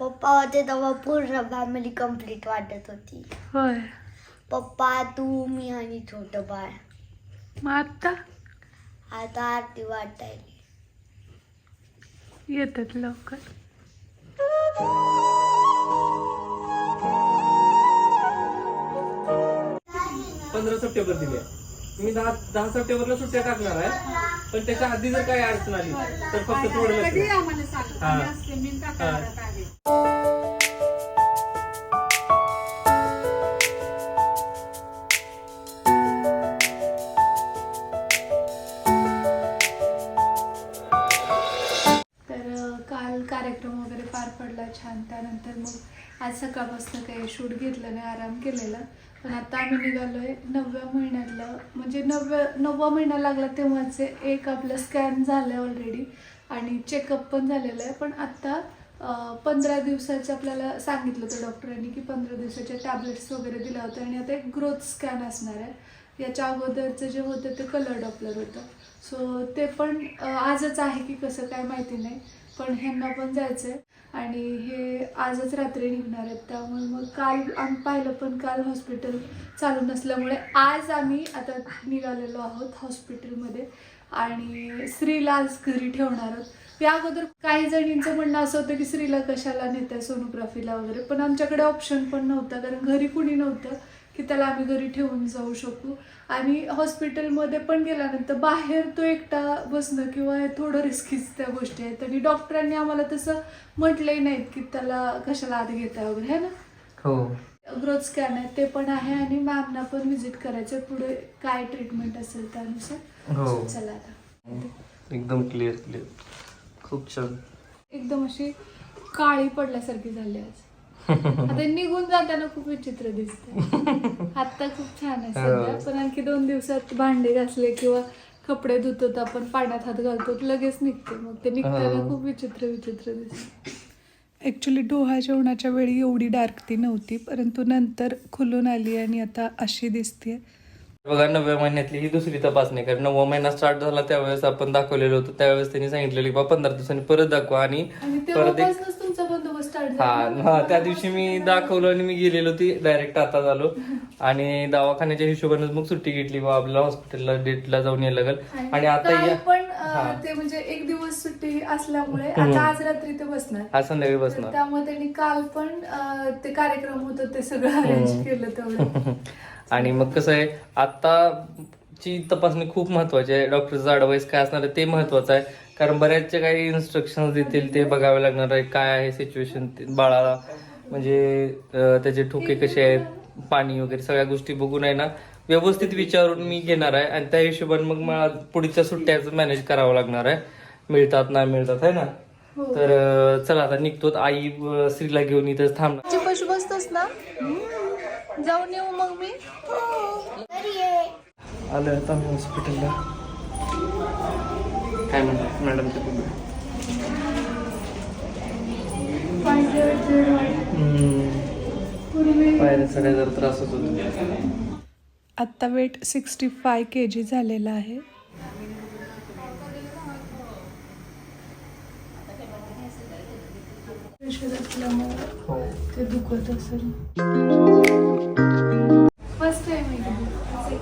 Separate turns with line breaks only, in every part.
पप्पा होते तेव्हा पूर्ण फॅमिली कंप्लीट वाटत होती
होय।
पप्पा तू मी आणि छोटं बाळ.
मग आत्ता?
आता आरती वाटायली.
येतात लवकर.
पंधरा सप्टेंबर दिले मी दहा दहा सप्टेंबरला सुट्ट्या टाकणार आहे. पण त्याच्या आधी जर काही अडचण आली तर फक्त थोडं लक्ष द्या. हा.
तर अ, काल कार्यक्रम वगैरे पार पडला छान. त्यानंतर मग आज सकाळपासून काही शूट घेतलं नाही आराम केलेला. पण आता आम्ही निघालोय नवव्या महिन्यातलं म्हणजे नवव्या नववा महिना लागला तेव्हाचे एक आपलं स्कॅन झालं ऑलरेडी आणि चेकअप पण झालेलं आहे. पण आत्ता पंधरा दिवसाचं आपल्याला सांगितलं होतं डॉक्टरांनी की पंधरा दिवसाच्या टॅबलेट्स वगैरे दिल्या होत्या आणि आता एक ग्रोथ स्कॅन असणार आहे. याच्या अगोदरचं जे होतं ते कलर डॉपलर होतं. सो ते पण आजच आहे की कसं काय माहिती नाही. पण ह्यांना पण जायचं आहे आणि हे आजच रात्री निघणार आहेत त्यामुळे मग काल आम्ही पाहिलं पण काल हॉस्पिटल चालू नसल्यामुळे आज आम्ही आता निघालेलो आहोत हॉस्पिटलमध्ये. आणि स्त्रीला आज घरी ठेवणार आहोत. या अगोदर काही जणींचं म्हणणं असं होतं की स्त्रीला कशाला नेत्या सोनोग्राफीला वगैरे पण आमच्याकडे ऑप्शन पण नव्हता कारण घरी कुणी नव्हतं की त्याला आम्ही घरी ठेवून जाऊ शकू. आणि हॉस्पिटलमध्ये पण गेल्यानंतर बाहेर तो एकटा बसणं किंवा हे थोडं रिस्कीच त्या गोष्टी आहेत. आणि डॉक्टरांनी आम्हाला तसं म्हटलंही नाहीत की त्याला कशाला आत घेता वगैरे है ना?
हो.
ग्रोथ स्कॅन आहे ते पण आहे आणि मॅमना पण व्हिजिट करायचं पुढे काय ट्रीटमेंट असेल त्यानुसार.
हो.
चला आता.
एकदम क्लिअर क्लिअर खूप छान.
एकदम अशी काळी पडल्यासारखी झाली आज. आता निघून जाताना खूप विचित्र दिसते आता खूप छान आहे सध्या. पण आणखी दोन दिवसात भांडे घासले किंवा कपडे धुतो तर आपण पाण्यात हात घालतो लगेच निघते मग. ते निघताना. खूप विचित्र विचित्र दिसते ॲक्च्युली डोहा जेवणाच्या वेळी एवढी डार्क ती नव्हती परंतु नंतर खुलून आली आणि आता अशी दिसते
बघा नवव्या महिन्यातली ही दुसरी तपासणी कारण नववा महिना स्टार्ट झाला त्यावेळेस आपण दाखवलेलं होतं. त्यावेळेस त्यांनी सांगितलेलं की बा पंधरा दिवसांनी परत दाखवा आणि परत एक हा हा त्या दिवशी मी दाखवलं आणि मी गेलेलो ती डायरेक्ट आता झालो. आणि दवाखान्याच्या हिशोबाने मग सुट्टी घेतली बा आपल्याला हॉस्पिटलला डेटला जाऊन यायला लागेल. आणि आता
काल
या
पण अं. ते म्हणजे एक दिवस सुट्टी असल्यामुळे आता आज रात्री ते बसणार.
आज संध्याकाळी
तर
बसणार
त्यामुळे त्यांनी काल पण अं, ते कार्यक्रम होतं ते सगळं अरेंज केलं तेवढं.
आणि मग कसं आहे आताची तपासणी खूप महत्वाची आहे. डॉक्टरचा ऍडवाइस काय असणार आहे ते महत्वाचं आहे. कारण बऱ्याचशा काही इन्स्ट्रक्शन देतील ते बघावे लागणार आहे. काय आहे सिच्युएशन बाळाला? म्हणजे अं, त्याचे ठोके कसे आहेत? पाणी वगैरे सगळ्या गोष्टी बघून आहे ना व्यवस्थित विचारून मी घेणार आहे आणि त्या हिशोबाने मग मला पुढच्या सुट्ट्याचं मॅनेज करावं लागणार आहे. मिळतात नाही मिळतात आहे ना. तर चला आता निघतो आई स्त्रीला घेऊन इथंच थांबणार.
तुझी पशु बसतोस ना? जाऊन येऊ मग मी.
आलं आता मी हॉस्पिटलला काय म्हणतात मॅडम ते बघूया. जरा त्रासच होतो.
आत्ता weight sixty five K G झालेला आहे.
हो.
ते दुखत असेल. फर्स्ट टाइम आहे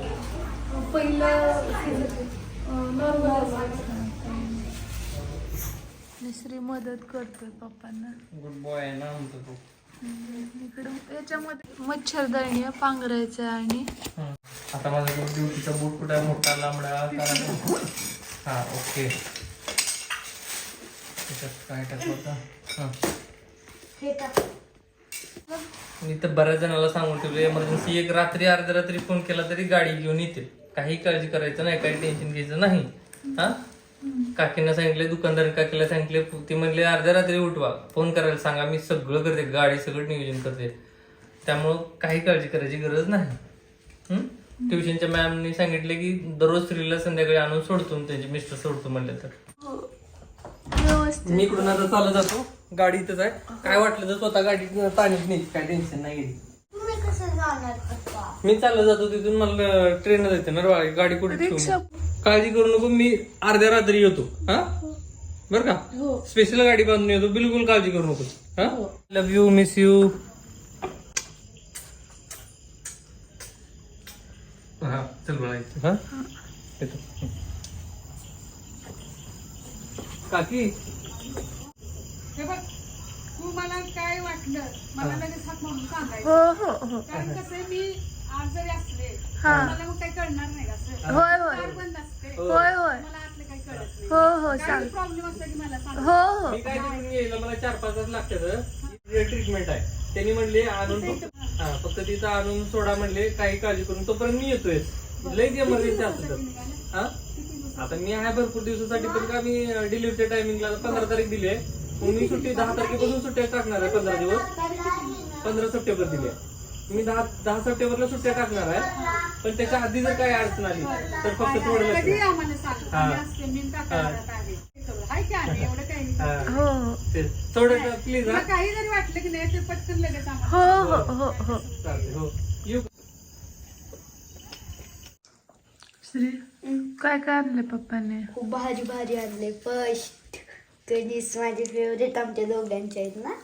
पहिलं नॉर्मल श्री मदत करतोय पप्पांना.
गुड बॉय आहे ना म्हणतो तू
इकडं याच्यामध्ये मच्छरदाणी आहे, पांघरायचं आहे आणि
हं. आता माझा ड्युटीचा बूट कुठे आहे? मोठा लांबडा हा ओके. त्याच्यात काय टाकलं होतं हं.
हे टाक.
मी तर बऱ्याच जणांना सांगून ठेवलं एमर्जन्सी एक रात्री अर्ध्या रात्री फोन केला तरी गाडी घेऊन येतील. काही काळजी करायचं नाही काही टेन्शन घ्यायचं नाही. हा? काकींना सांगितले दुकानदार काकीला सांगितले ते म्हणले अर्ध्या रात्री उठवा. फोन करायला सांगा मी सगळं करते गाडी सगळं नियोजन करते. त्यामुळं काही काळजी करायची गरज नाही. ट्युशनच्या मॅमनी सांगितले की दररोज स्त्रीला संध्याकाळी आणून सोडतो त्यांचे मिस्टर सोडतो म्हणले तर.
व्यवस्थित.
मी इकडून आता चालत जातो. गाडी इथंच आहे. काय वाटलं तर स्वतः गाडी ताणीच नाही काय टेन्शन नाही मी चाललं जातो तिथून मला ट्रेन येते ना गाडी कुठे काळजी करू नको मी अर्ध्या रात्री येतो हा? बरं का?
हो.
स्पेशल गाडी बांधून येतो बिलकुल काळजी करू नको. हा?
हो.
लव्ह यू मिस यू हा चल इथे, हा? येतो. काकी?
हे बघ तू मला काय वाटलं? मला लगेच हात म्हणून सांगायचं.
हो हो हो.
कारण कसं मी आज जरी असले
हा.
मला मग काही कळणार नाही असं.
होय होय.
बंद असते
होय होय.
मला आतलं काही कळत नाही.
हो हो सांग.
प्रॉब्लेम असला की मला सांग.
हो हो.
मी काय तिकडून यायला मला चार पाच तास लागतात ट्रीटमेंट आहे. त्यांनी म्हणले आणून फक्त हा फक्त तिथं आणून सोडा म्हणले काही काळजी करून. तोपर्यंत मी येतोय. लईच इमर्जन्सी असलं तर हा? आता मी आहे भरपूर दिवसासाठी पण का मी डिलिव्हरीच्या टायमिंगला पंधरा तारीख दिली आहे मग मी सुट्टी दहा तारखेपासून सुट्ट्या टाकणार आहे पंधरा दिवस. पंधरा सप्टेंबर दिली आहे मी दहा दहा सप्टेंबरला सुट्ट्या टाकणार आहे. पण त्याच्या आधी जर काही अडचण आली तर फक्त थोडं
कधी
द्या.
आम्हाला सांग?
हा.
मी असते मी टाकायला जात आहे? हे करू. हाय की आम्ही? एवढं काही नाही.
हा,
हो. हो
तेच. थोडं प्लीज
तुला
हा.
काही जरी वाटलं की नाही ते पटकन लगेच आम्हाला
हो हो हो हो.
चालते हो. येऊ
श्री काय काय आणले पप्पाने?
खूप भारी भारी आणले फर्स्ट कणीस माझे फेवरेट आमच्या दोघांचे आहेत ना.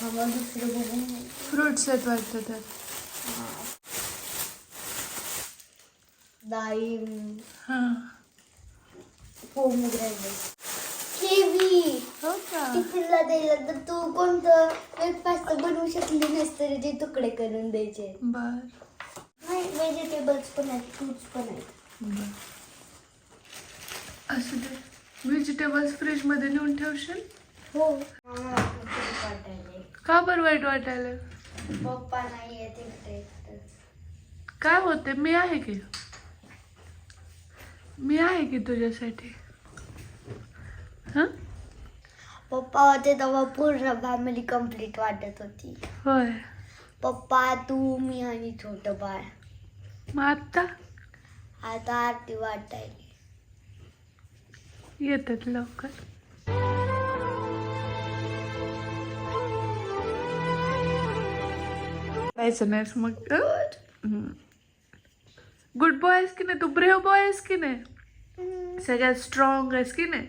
थांबा दुसरं बघू
फ्रुट्स आहेत वाटतं त्यात
डाळिंब
हा
पोमग्रॅनेट केवी
हो का
टिफिनला द्यायला तर तू कोणतं ब्रेकफास्ट बनवू शकली नाहीस तरी ते तुकडे करून द्यायचे
बर
नाही व्हेजिटेबल्स पण आहेत फ्रुट्स पण आहेत
बर असू दे व्हेजिटेबल्स फ्रीजमध्ये नेऊन ठेवशील
हो मला खूप वाटायले
का बरं वाईट वाटायला
पप्पा नाही तिकडे तर
काय होते? मी आहे की मी आहे की तुझ्यासाठी हा?
पप्पा होते तेव्हा पूर्ण फॅमिली कंप्लीट वाटत होती
होय।
पप्पा तू मी आणि छोटं बाळ
मग आत्ता?
आता आरती वाटायली।
येतात लवकर. जायचं नाहीस मग गुड बॉय आहेस की नाही? तू ब्रेव बॉय आहेस की नाही? सगळ्यात स्ट्रॉंग आहेस की नाही?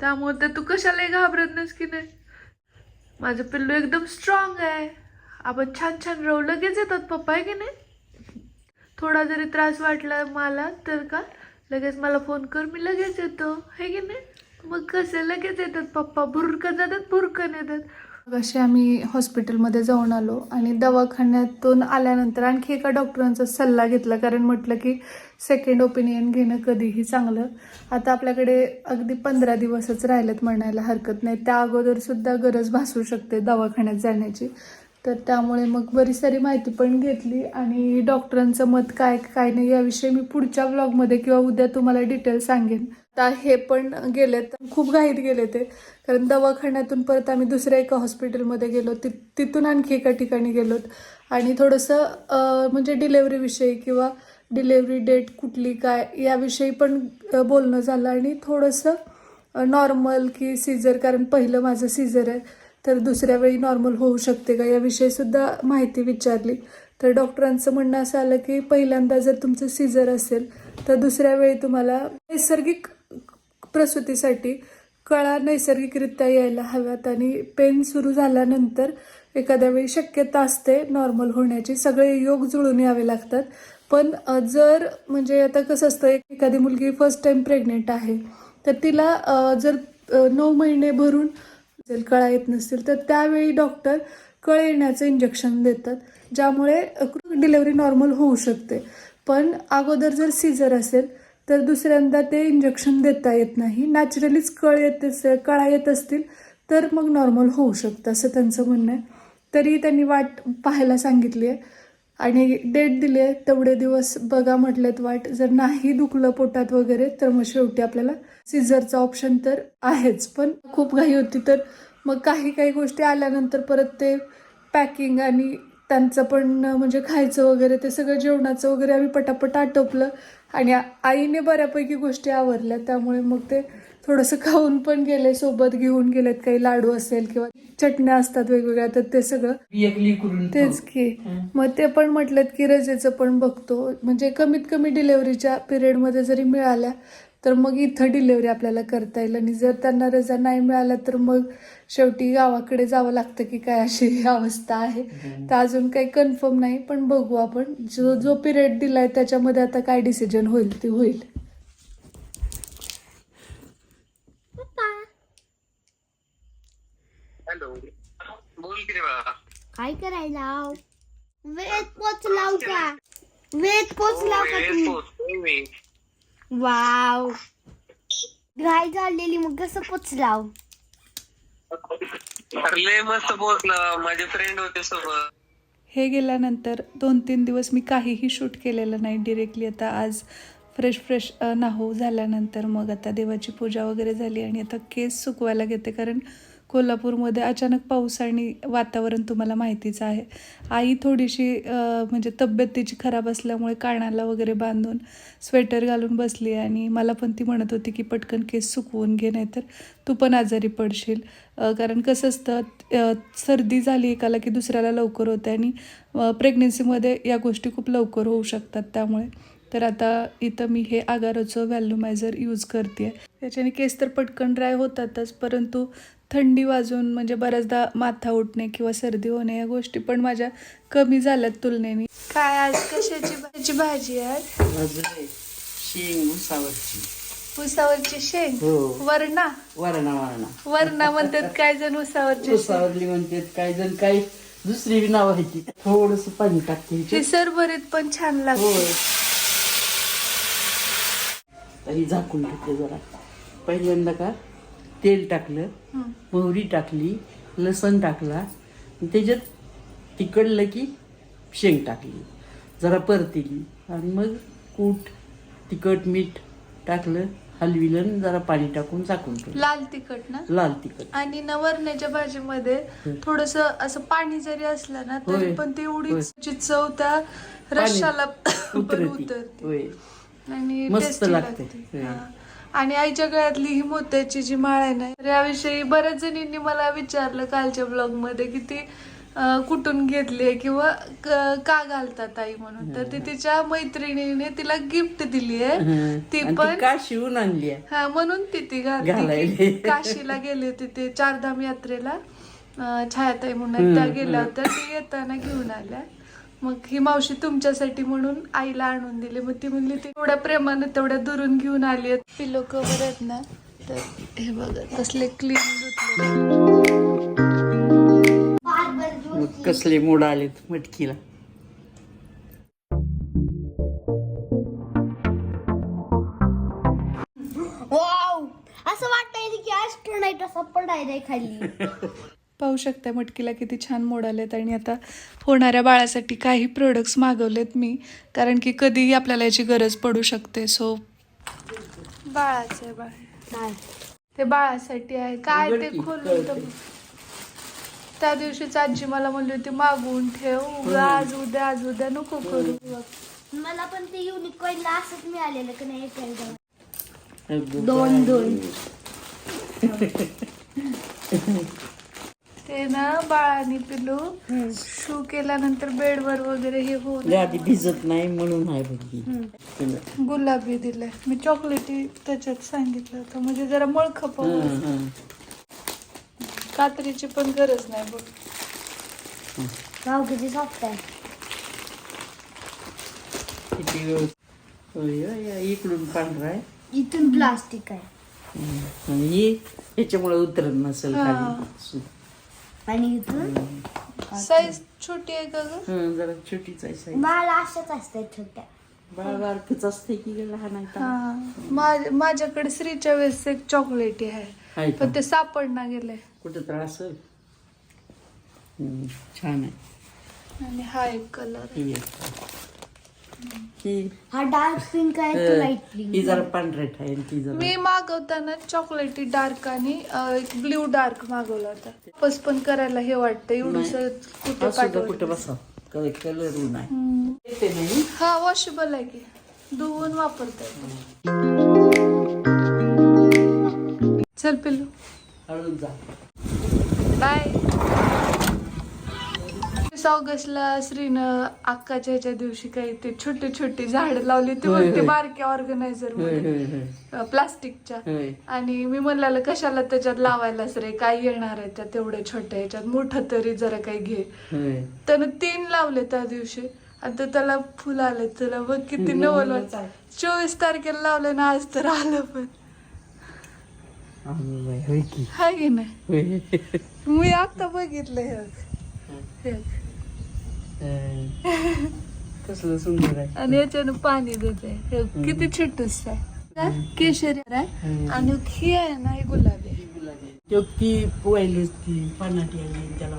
त्यामुळे तर तू कशालाही घाबरत नाहीस की नाही? माझं पिल्लू एकदम स्ट्रॉंग आहे. आपण छान छान राहू लगेच येतात पप्पा आहे की नाही? थोडा जरी त्रास वाटला मला तर का? लगेच मला फोन कर मी लगेच येतो. हे की नाही? मग कसं लगेच येतात पप्पा? भुरकन जातात भुरकन येतात असे आम्ही हॉस्पिटलमध्ये जाऊन आलो आणि दवाखान्यातून आल्यानंतर आणखी एका डॉक्टरांचा सल्ला घेतला कारण म्हटलं की सेकंड ओपिनियन घेणं कधीही चांगलं. आता आपल्याकडे अगदी पंधरा दिवसच राहिलेत म्हणायला हरकत नाही. त्या अगोदर सुद्धा गरज भासू शकते दवाखान्यात जाण्याची. तर त्यामुळे मग बरीच सारी माहिती पण घेतली आणि डॉक्टरांचं मत काय काय नाही याविषयी मी पुढच्या ब्लॉगमध्ये किंवा उद्या तुम्हाला डिटेल सांगेन. आता हे पण गेलेत खूप घाईत गेले ते. कारण दवाखान्यातून परत आम्ही दुसऱ्या एका हॉस्पिटलमध्ये गेलो. ति तिथून आणखी एका ठिकाणी गेलोत. आणि थोडंसं म्हणजे डिलेवरीविषयी किंवा डिलेवरी डेट कुठली काय याविषयी पण बोलणं झालं. आणि थोडंसं नॉर्मल की सीझर कारण पहिलं माझं सीझर आहे. तर दुसऱ्या वेळी नॉर्मल होऊ शकते का? याविषयीसुद्धा माहिती विचारली. तर डॉक्टरांचं म्हणणं असं आलं की पहिल्यांदा जर तुमचं सीझर असेल तर दुसऱ्या वेळी तुम्हाला नैसर्गिक प्रसूतीसाठी कळा नैसर्गिकरित्या यायला हव्यात आणि पेन सुरू झाल्यानंतर एखाद्या वेळी शक्यता असते नॉर्मल होण्याची. सगळे योग जुळून यावे लागतात. पण जर म्हणजे आता कसं असतं एखादी मुलगी फर्स्ट टाइम प्रेग्नेंट आहे तर तिला जर नऊ महिने भरून जर कळा येत नसतील तर त्यावेळी डॉक्टर कळ येण्याचं इंजेक्शन देतात ज्यामुळे डिलेवरी नॉर्मल होऊ शकते. पण अगोदर जर सीझर असेल तर दुसऱ्यांदा ते इंजेक्शन देता येत नाही. नॅचरलीच कळ येत कळा येत असतील तर मग नॉर्मल होऊ शकतं असं त्यांचं म्हणणं आहे. तरी त्यांनी वाट पाहायला सांगितली आहे. आणि डेट दिली आहे तेवढे दिवस बघा म्हटलेत वाट. जर नाही दुखलं पोटात वगैरे तर मग शेवटी आपल्याला सिझरचा ऑप्शन तर आहेच. पण खूप घाई होती तर मग काही काही गोष्टी आल्यानंतर परत ते पॅकिंग आणि त्यांचं पण म्हणजे खायचं वगैरे ते सगळं जेवणाचं वगैरे आम्ही पटापट आटोपलं. आणि आईने बऱ्यापैकी गोष्टी आवरल्या त्यामुळे मग ते थोडंसं खाऊन पण गेले सोबत घेऊन गेलेत. काही लाडू असेल किंवा चटण्या असतात वेगवेगळ्या तर ते सगळं तेच की. मग ते पण म्हटलं की रजेचं पण बघतो. म्हणजे कमीत कमी डिलेवरीच्या पिरियडमध्ये जरी मिळाल्या तर मग इथं डिलेवरी आपल्याला करता येईल. आणि जर त्यांना रजा नाही मिळाल्या तर मग शेवटी गावाकडे जावं लागतं की काय अशी अवस्था आहे. तर अजून काही कन्फर्म नाही पण बघू आपण. जो जो पिरियड दिलाय त्याच्यामध्ये आता काय डिसिजन होईल ते होईल.
हॅलो. बोल की रे बाळा.
काय करायला वेळेत पोचलाव का? वेळेत पोचलाव का
वेळेत
तुम्ही?
पोहोचतोय मी
वाव. घाई झालेली मग कसं पोचलाव
अरे लय मस्त पोहोचला माझे फ्रेंड होते सोबत.
हे गेल्यानंतर दोन तीन दिवस मी काहीही शूट केलेलं नाही डिरेक्टली आता आज फ्रेश फ्रेश नाहो झाल्यानंतर मग आता देवाची पूजा वगैरे झाली आणि आता केस सुकवायला घेते. कारण कोल्हापूरमध्ये अचानक पाऊस आणि वातावरण तुम्हाला माहितीच आहे. आई थोडीशी म्हणजे तब्येत तिची खराब असल्यामुळे कानाला वगैरे बांधून स्वेटर घालून बसली आणि मला पण ती म्हणत होती की पटकन केस सुकवून घे नाहीतर तू पण आजारी पडशील. कारण कसं असतं सर्दी झाली एकाला की दुसऱ्याला लवकर होते आणि प्रेग्नेन्सीमध्ये या गोष्टी खूप लवकर होऊ शकतात त्यामुळे. तर आता इथं मी हे आगाराचं व्हॅल्युमायझर यूज करते त्याच्याने केस तर पटकन ड्राय होतातच परंतु थंडी वाजून म्हणजे बऱ्याचदा माथा उठणे किंवा सर्दी होणे या गोष्टी पण माझ्या कमी झाल्यात तुलनेने. काय आज कशाची भाजी भाजी आहे
शेंग उसावरची.
उसावरची शेंग?
हो.
वरणा?
वरणा वरणा.
वरणा म्हणतात काय जण उसावरची.
उसावरली म्हणतात काय जण काय दुसरी नाव आहे ती. थोडस पाणी टाकते. ह्याच्यात.
सरभरीत पण छान लागते.
तरी झाकून टाकले जरा. पहिल्यांदा का तेल टाकलं. मोहरी टाकली लसण टाकला आणि त्याच्यात तिकडलं की शेंग टाकली. जरा परतिली. आणि मग कूट तिखट मीठ टाकलं हलविलं आणि जरा पाणी टाकून झाकून ठेवलं.
लाल तिखट ना?
लाल तिखट.
आणि नवरण्याच्या भाजीमध्ये थोडस असं पाणी जरी असलं ना तरी. पण ती
होय.
एवढी चव त्या रश्शाला पण
उतरती.
आणि
मस्त
tasty
लागते.
हा. आणि आईच्या गळ्यातली ही मोत्याची जी माळ आहे ना तर याविषयी बऱ्याच जणींनी मला विचारलं कालच्या ब्लॉगमध्ये की ती अं, कुठून घेतली किंवा क- का घालतात आई म्हणून. तर ती तिच्या मैत्रिणीने तिला गिफ्ट दिली आहे.
हं.
ती
आणि
पण
का शिवून आणली आहे.
हा म्हणून ती ती घालते
घालायला.
की काशीला गेले होते ते चारधाम यात्रेला अं, छायाताई म्हणून. त्या गेल्या होत्या ती येताना घेऊन आल्या. मग ही मावशी तुमच्यासाठी म्हणून आईला आणून दिली. मग ती म्हणली ती एवढ्या प्रेमाने तेवढ्या दुरून घेऊन आली आहेत. पिलो कवर आहेत ना तर हे बघा कसले क्लीन धुतले
कसले मोड आलेत मटकीला.
वाव असं वाटायला की ऍस्ट्रोनाइट असा पडायला खाली.
पाहू शकता मटकीला किती छान मोड आलेत आणि आता होणाऱ्या बाळासाठी काही प्रोडक्ट्स मागवलेत मी कारण की कधीही आपल्याला याची गरज पडू शकते. सो बाळाचं बाळ. ते बाळासाठी आहे. काय ते बघ. त्या दिवशीच आजी मला म्हणली होती मागवून ठेव उगा आज उद्या आज उद्या नको करू.
मला पण ते युनिक कॉईनला असंच मिळालेलं का नाही दोन दोन
ते ना बाळाने पिलू शू केल्यानंतर बेडवर वगैरे हे हो
आधी भिजत नाही म्हणून आहे बघी
गुलाबी दिलंय. मी चॉकलेटी त्याच्यात सांगितलं होतं. म्हणजे जरा मळख
हं.
कात्रीची पण गरज नाही बघ.
भाव किती सॉफ्ट आहे.
किती व्यवस्थित होय, होय, होय. इकडून पांढरा आहे.
इथून प्लास्टिक आहे.
हं. आणि ही ह्याच्यामुळे उतरत नसेल
हा.
खाली.
आणि इथून
साईज छोटी आहे का ग?
हं, जरा छोटीच आहे साईज
बाळ अशाच असतात छोट्या.
बाळ बारकच असते की गं लहान आहे का?
हा. माझ- माझ्याकडे श्रीच्या वेळेस एक चॉकलेटी आहे.
आहे का?
पण ते सापडना गेलंय.
कुठं तर असेल. हं, छान आहे.
आणि हा एक कलर
ही आहे. ही
हा डार्क पिंक आहे? तो लाइट
ही
पिंक
जरा पांढरेट आहे आणि ती जरा.
मी मागवताना चॉकलेटी डार्क आणि अं, एक ब्ल्यू डार्क मागवला होता. वापस पण करायला हे वाटतं एवढं कुठे
असू दे, कुठं
पाठवलं
बसा. कलर
हम्म.
येते नाही
हा वॉशेबल आहे की. धुवून वापरता येतो चल पिल्लू.
हळूच जा.
बाय पंचवीस ऑगस्टला श्रीनं अक्काच्या ह्याच्या दिवशी काही ते छोटे छोटे झाड लावली ते
होय,
बघ ते
होय.
बारक्या ऑर्गनायझर
होय होय होय.
प्लास्टिकच्या.
होय.
आणि मी म्हणलेलं कशाला त्याच्यात लावायलाच रे? काय येणार आहे त्या तेवढ्या छोट्या ह्याच्यात? मोठं तरी जरा काही घे.
होय.
त्यानं तीन लावले त्या दिवशी. आता त्याला फुल आले. तुला बघ किती नवल वाटतं. चोवीस तारखेला लावलं ना आज तर आलं पण.
अगं बाई, होय की.
हाय की नाही?
होय.
मी आता बघितलं हे हे.
कसलं सुंदर आहे.
आणि याच्यानं पाणी देते. हे किती छोटूस आहे. केशरी आहे. आणि ही आहे ना ही गुलाबी आहे.
तो ती आली त्याला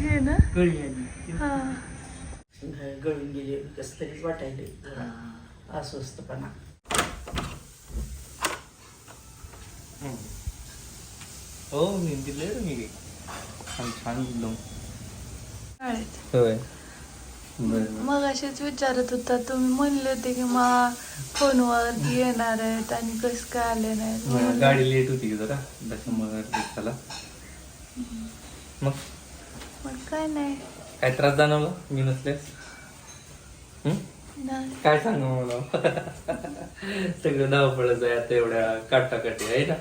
हे ना?
गळी आली.
हा.
गळून गेली. कसं तरीच वाटायले. अस्वस्थपणा.
हो. मी दिले मी. छान छान बोललो
शाळेत.
होय. बरं.
मग असेच विचारत होता तुम्ही म्हणले होते की मा फोनवर की येणार आहेत आणि कसं काय आले नाहीत?
बरं, गाडी लेट होती जरा त्याच्यामुळे झाला. मग?
मग काय नाही.
काय त्रास जाणवला? मी नसल्यास हं?
नाही.
काय सांगू मला? सगळं धावपळच आहे आता एवढ्या काटाकाटी आहे ना.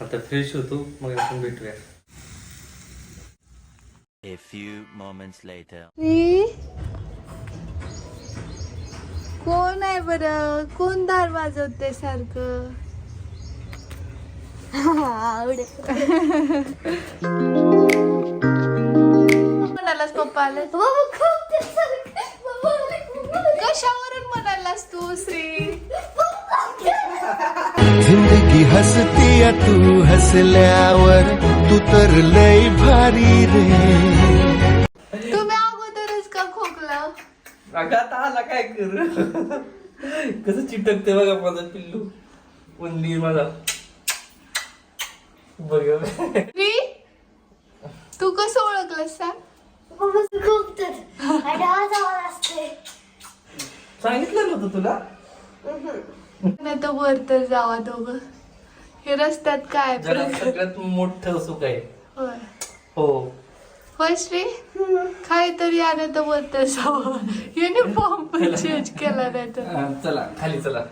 आता फ्रेश होतो मग आपण भेटूया.
A few moments later.
Shri कोण आहे बरं कोण दार वाजवते सारखं म्हणालास पप्पा आले कशावरून म्हणालास तू श्री
जिंदगी हसती तू हसल्यावर तू तर लय भारी रे.
तुम्ही अगोदरच का खोकला?
आता आला काय कर कसं चिटकते बघा माझा पिल्लू. उंदीर माझा. बघ.
तू कसं ओळखलंस सांग?
सांगितलं नव्हतं तुला?
नाही तर वर तर जावा दोघं. हे रस्त्यात काय प्रकार?
सगळ्यात मोठं सुख आहे.
होय.
हो.
होय श्री? काहीतरी आलं तर वर तर जावं. युनिफॉर्म पण चेंज केला नाही तर.
हा, चला. खाली चला.